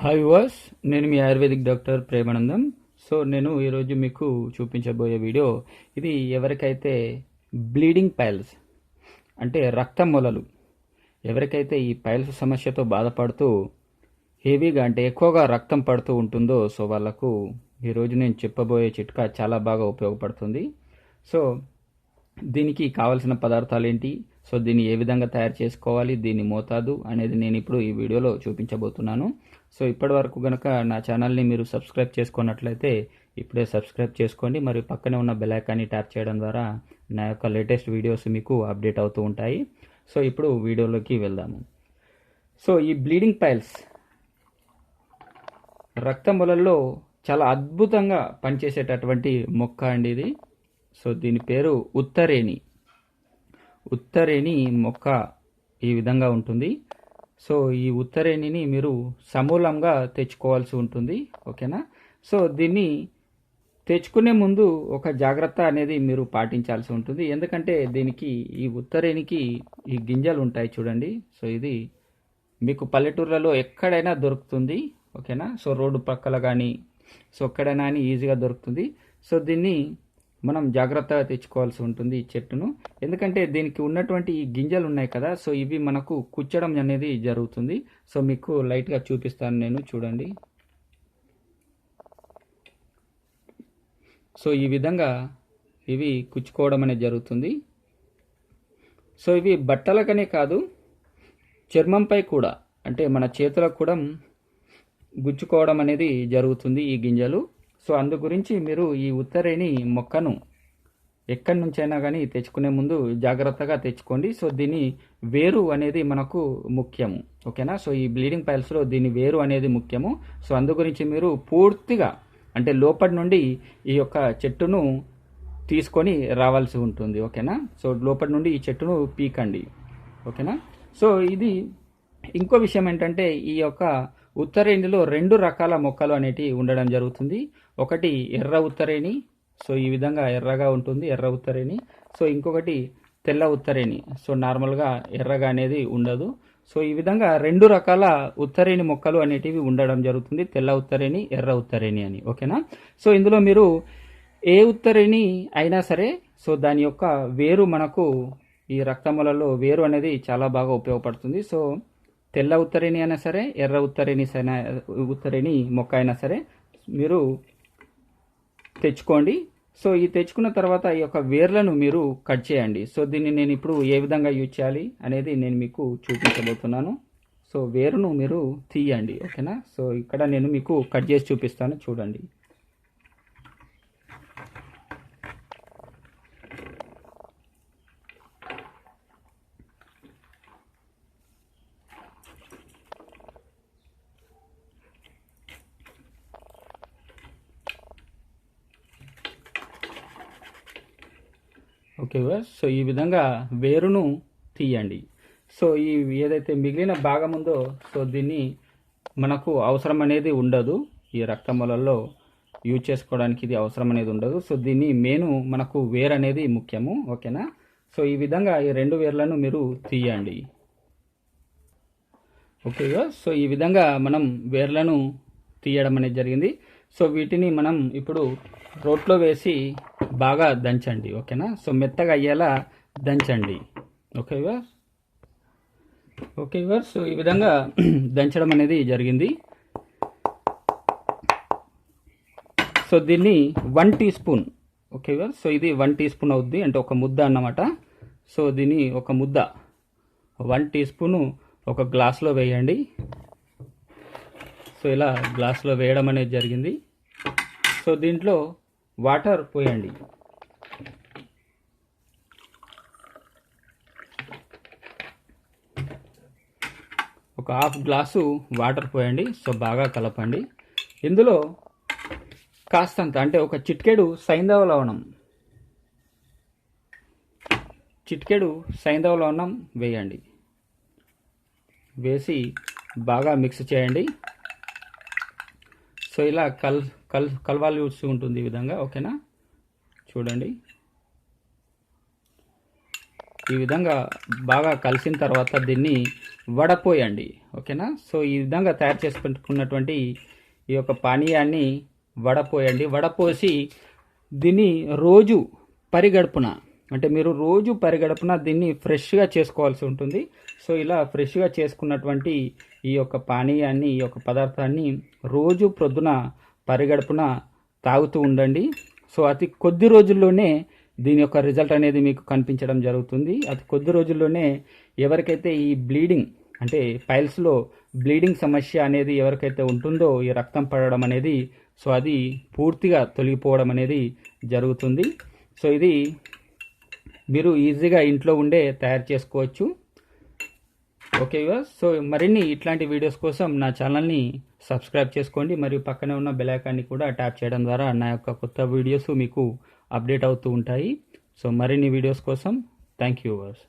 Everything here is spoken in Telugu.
హాయ్ వాస్ నేను మీ ఆయుర్వేదిక్ డాక్టర్ ప్రేమానందం. సో నేను ఈరోజు మీకు చూపించబోయే వీడియో ఇది ఎవరికైతే బ్లీడింగ్ పైల్స్ అంటే రక్త మొలలు ఎవరికైతే ఈ పైల్స్ సమస్యతో బాధపడుతూ హెవీగా అంటే ఎక్కువగా రక్తం పడుతూ ఉంటుందో సో వాళ్ళకు ఈరోజు నేను చెప్పబోయే చిట్కా చాలా బాగా ఉపయోగపడుతుంది. సో దీనికి కావలసిన పదార్థాలు ఏంటి సో దీన్ని ఏ విధంగా తయారు చేసుకోవాలి దీని మోతాదు అనేది నేను ఇప్పుడు ఈ వీడియోలో చూపించబోతున్నాను. సో ఇప్పటి వరకు కనుక నా ఛానల్ని మీరు సబ్స్క్రైబ్ చేసుకున్నట్లయితే ఇప్పుడే సబ్స్క్రైబ్ చేసుకోండి. మరియు పక్కనే ఉన్న బెల్ ఐకాన్ని ట్యాప్ చేయడం ద్వారా నా యొక్క లేటెస్ట్ వీడియోస్ మీకు అప్డేట్ అవుతూ ఉంటాయి. సో ఇప్పుడు వీడియోలోకి వెళ్దాము. సో ఈ బ్లీడింగ్ పైల్స్ రక్తములలో చాలా అద్భుతంగా పనిచేసేటటువంటి మొక్క అండి ఇది. సో దీని పేరు ఉత్తరేణి. ఉత్తరేణి మొక్క ఈ విధంగా ఉంటుంది. సో ఈ ఉత్తరేణిని మీరు సమూలంగా తెచ్చుకోవాల్సి ఉంటుంది. ఓకేనా? సో దీన్ని తెచ్చుకునే ముందు ఒక జాగ్రత్త అనేది మీరు పాటించాల్సి ఉంటుంది. ఎందుకంటే దీనికి ఈ ఉత్తరేణికి ఈ గింజలు ఉంటాయి చూడండి. సో ఇది మీకు పల్లెటూర్లలో ఎక్కడైనా దొరుకుతుంది. ఓకేనా? సో రోడ్డు పక్కల కానీ సో ఎక్కడైనా అని ఈజీగా దొరుకుతుంది. సో దీన్ని మనం జాగ్రత్తగా తెచ్చుకోవాల్సి ఉంటుంది ఈ చెట్టును. ఎందుకంటే దీనికి ఉన్నటువంటి ఈ గింజలు ఉన్నాయి కదా సో ఇవి మనకు కుచ్చడం అనేది జరుగుతుంది. సో మీకు లైట్గా చూపిస్తాను నేను చూడండి. సో ఈ విధంగా ఇవి కుచ్చుకోవడం అనేది జరుగుతుంది. సో ఇవి బట్టలకనే కాదు చర్మంపై కూడా అంటే మన చేతులకు కూడా గుచ్చుకోవడం అనేది జరుగుతుంది ఈ గింజలు. సో అందు గురించి మీరు ఈ ఉత్తరేణి మొక్కను ఎక్కడి నుంచైనా కానీ తెచ్చుకునే ముందు జాగ్రత్తగా తెచ్చుకోండి. సో దీని వేరు అనేది మనకు ముఖ్యము. ఓకేనా? సో ఈ బ్లీడింగ్ పైల్స్లో దీని వేరు అనేది ముఖ్యము. సో అందు గురించి మీరు పూర్తిగా అంటే లోపటి నుండి ఈ యొక్క చెట్టును తీసుకొని రావాల్సి ఉంటుంది. ఓకేనా? సో లోపటి నుండి ఈ చెట్టును పీకండి. ఓకేనా? సో ఇది ఇంకో విషయం ఏంటంటే ఈ యొక్క ఉత్తరేణిలో రెండు రకాల మొక్కలు అనేటివి ఉండడం జరుగుతుంది. ఒకటి ఎర్ర ఉత్తరేణి సో ఈ విధంగా ఎర్రగా ఉంటుంది ఎర్ర ఉత్తరేణి. సో ఇంకొకటి తెల్ల ఉత్తరేణి సో నార్మల్గా ఎర్రగా అనేది ఉండదు. సో ఈ విధంగా రెండు రకాల ఉత్తరేణి మొక్కలు అనేటివి ఉండడం జరుగుతుంది. తెల్ల ఉత్తరేణి ఎర్ర ఉత్తరేణి అని ఓకేనా? సో ఇందులో మీరు ఏ ఉత్తరేణి అయినా సరే సో దాని యొక్క వేరు మనకు ఈ రక్తములలో వేరు అనేది చాలా బాగా ఉపయోగపడుతుంది. సో తెల్ల ఉత్తరేణి అయినా సరే ఎర్ర ఉత్తరేణి అయినా ఉత్తరేణి మొక్క అయినా సరే మీరు తెచ్చుకోండి. సో ఈ తెచ్చుకున్న తర్వాత ఈ యొక్క వేర్లను మీరు కట్ చేయండి. సో దీన్ని నేను ఇప్పుడు ఏ విధంగా యూజ్ చేయాలి అనేది నేను మీకు చూపించబోతున్నాను. సో వేరును మీరు తీయండి ఓకేనా? సో ఇక్కడ నేను మీకు కట్ చేసి చూపిస్తాను చూడండి. ఓకే సో ఈ విధంగా వేరును తీయండి. సో ఈ ఏదైతే మిగిలిన భాగం ఉందో సో దీన్ని మనకు అవసరం అనేది ఉండదు. ఈ రక్తములలో యూజ్ చేసుకోవడానికి ఇది అవసరం అనేది ఉండదు. సో దీన్ని మెయిన్ మనకు వేర్ అనేది ముఖ్యము. ఓకేనా? సో ఈ విధంగా ఈ రెండు వేర్లను మీరు తీయండి. ఓకేగా సో ఈ విధంగా మనం వేర్లను తీయడం అనేది జరిగింది. సో వీటిని మనం ఇప్పుడు రోట్లో వేసి బాగా దంచండి ఓకేనా? సో మెత్తగా అయ్యేలా దంచండి. ఓకే ఓకే సో ఈ విధంగా దంచడం అనేది జరిగింది. సో దీన్ని one teaspoon okay so ఇది వన్ టీ స్పూన్ అవుద్ది అంటే ఒక ముద్ద అన్నమాట. సో దీన్ని ఒక ముద్ద వన్ టీ స్పూను ఒక గ్లాస్లో వేయండి. సో ఇలా గ్లాస్లో వేయడం అనేది జరిగింది. సో దీంట్లో వాటర్ పోయండి. ఒక హాఫ్ గ్లాసు వాటర్ పోయండి. సో బాగా కలపండి. ఇందులో కాస్తంత అంటే ఒక చిట్కెడు సైంధవ లవణం. చిట్కెడు సైంధవ లవణం వేయండి. వేసి బాగా మిక్స్ చేయండి. సో ఇలా కల్ కల్ కలవాల్సి ఉంటుంది ఈ విధంగా ఓకేనా? చూడండి. ఈ విధంగా బాగా కలిసిన తర్వాత దీన్ని వడపోయండి ఓకేనా? సో ఈ విధంగా తయారు చేసి పెట్టుకున్నటువంటి ఈ యొక్క పానీయాన్ని వడపోయండి. వడపోసి దీన్ని రోజు పరిగడుపున అంటే మీరు రోజు పరిగడపున దీన్ని ఫ్రెష్గా చేసుకోవాల్సి ఉంటుంది. సో ఇలా ఫ్రెష్గా చేసుకున్నటువంటి ఈ యొక్క పానీయాన్ని ఈ యొక్క పదార్థాన్ని రోజు ప్రొద్దున పరిగడపున తాగుతూ ఉండండి. సో అతి కొద్ది రోజుల్లోనే దీని యొక్క రిజల్ట్ అనేది మీకు కనిపించడం జరుగుతుంది. అతి కొద్ది రోజుల్లోనే ఎవరికైతే ఈ బ్లీడింగ్ అంటే పైల్స్లో బ్లీడింగ్ సమస్య అనేది ఎవరికైతే ఉంటుందో ఈ రక్తం పడడం అనేది సో అది పూర్తిగా తొలగిపోవడం అనేది జరుగుతుంది. సో ఇది మీరు ఈజీగా ఇంట్లో ఉండే తయారు చేసుకోవచ్చు. ఓకే సో మరిన్ని ఇట్లాంటి వీడియోస్ కోసం నా ఛానల్ని సబ్స్క్రైబ్ చేసుకోండి. మరియు పక్కనే ఉన్న బెలైకాన్ని కూడా ట్యాప్ చేయడం ద్వారా నా యొక్క కొత్త వీడియోస్ మీకు అప్డేట్ అవుతూ ఉంటాయి. సో మరిన్ని వీడియోస్ కోసం థ్యాంక్ యూ వర్స్